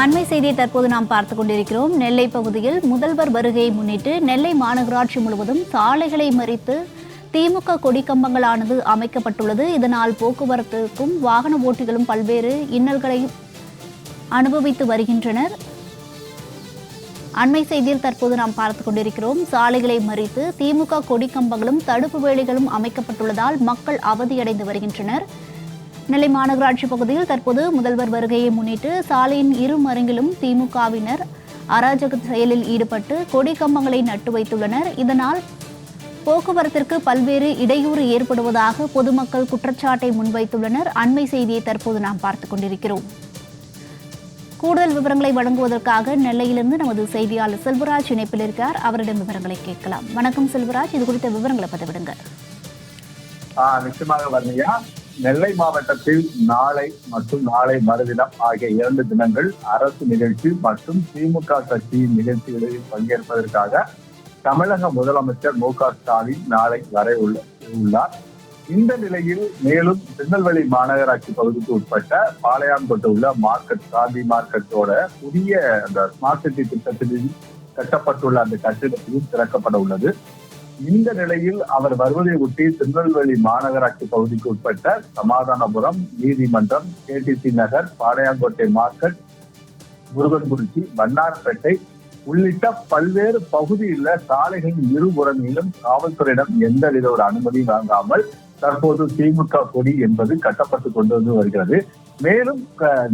அண்மை செய்தியை தற்போது நாம் பார்த்துக் கொண்டிருக்கிறோம். நெல்லை பகுதியில் முதல்வர் வருகையை முன்னிட்டு நெல்லை மாநகராட்சி முழுவதும் சாலைகளை மறித்து திமுக கொடிக்கம்பங்களானது அமைக்கப்பட்டுள்ளது. இதனால் போக்குவரத்துக்கும் வாகன ஓட்டிகளும் பல்வேறு இன்னல்களை அனுபவித்து வருகின்றனர். அண்மை செய்தியில் தற்போது நாம் பார்த்துக் கொண்டிருக்கிறோம். சாலைகளை மறித்து திமுக கொடிக்கம்பங்களும் தடுப்பு வேலிகளும் அமைக்கப்பட்டுள்ளதால் மக்கள் அவதியடைந்து வருகின்றனர். நெல்லை மாநகராட்சி பகுதியில் தற்போது முதல்வர் வருகையை முன்னிட்டு சாலையின் இரு மருங்கிலும் திமுகவினர் அராஜக செயலில் ஈடுபட்டு கொடி கம்பங்களை நட்டு வைத்துள்ளனர். இதனால் போக்குவரத்திற்கு பல்வேறு இடையூறு ஏற்படுவதாக பொதுமக்கள் குற்றச்சாட்டை முன்வைத்துள்ளனர். அண்மை செய்தியை தற்போது நாம் பார்த்துக் கொண்டிருக்கிறோம். கூடுதல் விவரங்களை வழங்குவதற்காக நெல்லையிலிருந்து நமது செய்தியாளர் செல்வராஜ் இணைப்பில் இருக்கிறார் அவரிடம் விவரங்களை கேட்கலாம். வணக்கம் செல்வராஜ். இது குறித்த விவரங்களை பதிவிடுங்க நிச்சயமாக வர்ணியா. நெல்லை மாவட்டத்தில் நாளை மற்றும் நாளை மறுதினம் ஆகிய இரண்டு தினங்கள் அரசு நிகழ்ச்சி மற்றும் திமுக கட்சியின் நிகழ்ச்சிகளில் பங்கேற்பதற்காக தமிழக முதலமைச்சர் மு க ஸ்டாலின் நாளை வரை உள்ள உள்ளார். இந்த நிலையில் மேலும் திருநெல்வேலி மாநகராட்சி பகுதிக்கு உட்பட்ட பாளையாங்கோட்டை உள்ள மார்க்கெட் காந்தி மார்க்கெட்டோட புதிய அந்த ஸ்மார்ட் சிட்டி திட்டத்தில் கட்டப்பட்டுள்ள அந்த கட்டிடத்திலும் திறக்கப்பட உள்ளது. இந்த நிலையில் அவர் வருவதை ஒட்டி திருநெல்வேலி மாநகராட்சி பகுதிக்கு உட்பட்ட சமாதானபுரம் நீதிமன்றம் கேடிசி நகர் பாளையங்கோட்டை மார்க்கெட் முருகன்குறிச்சி வண்ணார்பேட்டை உள்ளிட்ட பல்வேறு பகுதியில் சாலைகளின் இருபுறங்களிலும் காவல்துறையிடம் எந்தவித ஒரு அனுமதி வாங்காமல் தற்போது திமுக கொடி என்பது கட்டப்பட்டு கொண்டு வந்து வருகிறது. மேலும்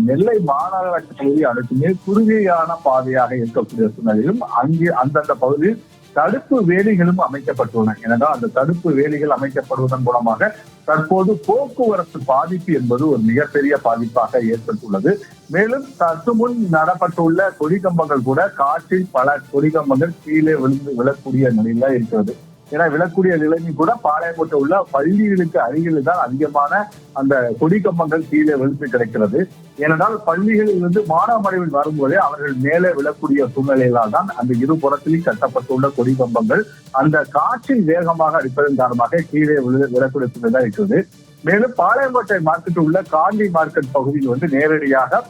நெல்லை மாநகராட்சி பகுதி அனைத்துமே குறுகியான பாதையாக இருக்கக்கூடிய சூழ்நிலையிலும் அங்கே அந்தந்த பகுதியில் தடுப்பு வேலிகளும் அமைக்கப்பட்டுள்ளன. ஏனென்றால் அந்த தடுப்பு வேலிகள் அமைக்கப்படுவதன் மூலமாக தற்போது போக்குவரத்து பாதிப்பு என்பது ஒரு மிகப்பெரிய பாதிப்பாக ஏற்பட்டுள்ளது. மேலும் சற்று முன் நடப்பட்டுள்ள கொடிக்கம்பங்கள் கூட காற்றில் பல கொடிக்கம்பங்கள் கீழே விழுந்து விழக்கூடிய நிலையில இருக்கிறது. ஏன்னா விழக்கூடிய நிலைமை கூட பாளையங்கோட்டை உள்ள பள்ளிகளுக்கு அருகில் தான் அதிகமான அந்த கொடி கம்பங்கள் கீழே விழுந்து கிடைக்கிறது. ஏனென்றால் பள்ளிகளில் இருந்து மாணவ மறைவில் வரும்போதே அவர்கள் மேலே விழக்கூடிய சூழ்நிலையிலால் தான் அந்த இரு புறத்திலும் கட்டப்பட்டுள்ள கொடிக்கம்பங்கள் அந்த காற்றில் வேகமாக அடிப்பதன் காரணமாக கீழே விழு- விழக்கூடிய சூழ்நிலை இருக்கிறது மேலும் பாளையங்கோட்டை மார்க்கெட் உள்ள காந்தி மார்க்கெட் பகுதியில் வந்து நேரடியாக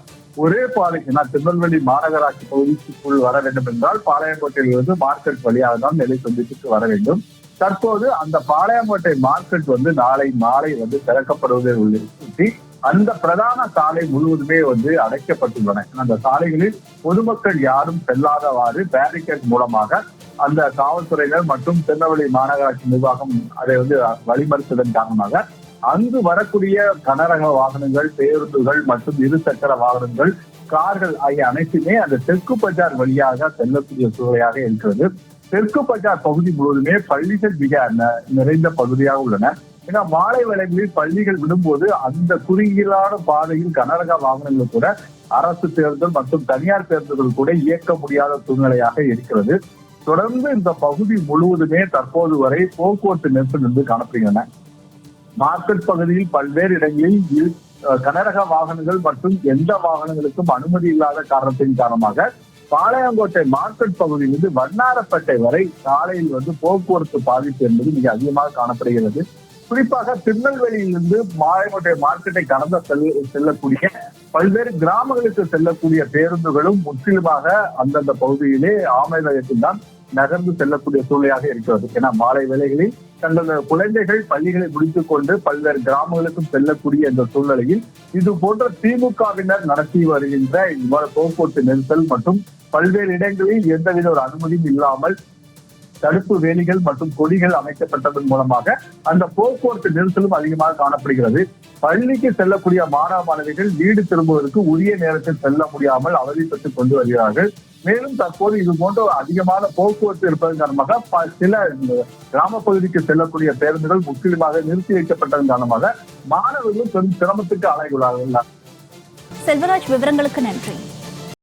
ஒரே பாதை ஏன்னா திருநெல்வேலி மாநகராட்சி பகுதிக்குள் வர வேண்டும் என்றால் பாளையங்கோட்டையிலிருந்து மார்க்கெட் வழியாக தான் நெல்லை சந்திப்புக்கு வர வேண்டும். தற்போது அந்த பாளையங்கோட்டை மார்க்கெட் வந்து நாளை மாலை வந்து திறக்கப்படுவதை ஒட்டி அந்த பிரதான சாலை முழுவதுமே வந்து அடைக்கப்பட்டுள்ளன. அந்த சாலைகளில் பொதுமக்கள் யாரும் செல்லாதவாறு பேரிகேட் மூலமாக அந்த காவல்துறையினர் மற்றும் திருநெல்வேலி மாநகராட்சி நிர்வாகம் அதை வந்து வழிமறுத்ததன் காரணமாக அங்கு வரக்கூடிய கனரக வாகனங்கள் பேருந்துகள் மற்றும் இருசக்கர வாகனங்கள் கார்கள் ஆகிய அனைத்துமே அந்த தெற்கு பஜார் வழியாக செல்லக்கூடிய சூழலாக இருக்கிறது. தெற்கு பஜார் பகுதி முழுவதுமே பள்ளிகள் மிக நிறைந்த பகுதியாக உள்ளன. ஏன்னா மாலை வேளைகளில் பள்ளிகள் விடும்போது அந்த குறுகியலான பாதையில் கனரக வாகனங்கள் கூட அரசு தேர்தல் மற்றும் தனியார் பேருந்துகள் கூட இயக்க முடியாத சூழ்நிலையாக இருக்கிறது. தொடர்ந்து இந்த பகுதி முழுவதுமே தற்போது வரை போக்குவரத்து நெரிசல் என்று காணப்படுகின்றன. மார்க்கெட் பகுதியில் பல்வேறு இடங்களில் கனரக வாகனங்கள் மற்றும் எந்த வாகனங்களுக்கும் அனுமதி இல்லாத காரணத்தின் காரணமாக பாளையங்கோட்டை மார்க்கெட் பகுதியிலிருந்து வண்ணாரப்பேட்டை வரை சாலையில் வந்து போக்குவரத்து பாதிப்பு என்பது மிக அதிகமாக காணப்படுகிறது. குறிப்பாக திருநெல்வேலியிலிருந்து மாயங்கோட்டை மார்க்கெட்டை கடந்த செல் செல்லக்கூடிய பல்வேறு கிராமங்களுக்கு செல்லக்கூடிய பேருந்துகளும் முற்றிலுமாக அந்தந்த பகுதியிலே ஆமையகத்தில் தான் நகர்ந்து செல்லக்கூடிய சூழ்நிலையாக இருக்கிறது. ஏன்னா மாலை வேளைகளில் தங்களது குழந்தைகள் பள்ளிகளை முடித்துக் கொண்டு பல்வேறு கிராமங்களுக்கும் செல்லக்கூடிய இந்த சூழ்நிலையில் இது போன்ற திமுகவினர் நடத்தி வருகின்ற இவ்வாறு போக்குவரத்து நெரிசல் மற்றும் பல்வேறு இடங்களில் எந்தவித ஒரு அனுமதியும் இல்லாமல் தடுப்பு வேலிகள் மற்றும் கொடிகள் அமைக்கப்பட்டதன் மூலமாக அந்த போக்குவரத்து நெரிசலும் அதிகமாக காணப்படுகிறது. பள்ளிக்கு செல்லக்கூடிய மாணவ மாணவிகள் வீடு திரும்புவதற்கு உரிய நேரத்தில் செல்ல முடியாமல் அவதிப்பட்டுக் கொண்டு வருகிறார்கள். மேலும் தற்போது இது போன்ற அதிகமான போக்குவரத்து இருப்பதன் காரணமாக சில கிராம பகுதிக்கு செல்லக்கூடிய பேருந்துகள் முற்றிலுமாக நிறுத்தி வைக்கப்பட்டதன் காரணமாக மாணவர்களும் பெரும் சிரமத்துக்கு ஆளாகியுள்ளார்கள். செல்வராஜ் விவரங்களுக்கு நன்றி.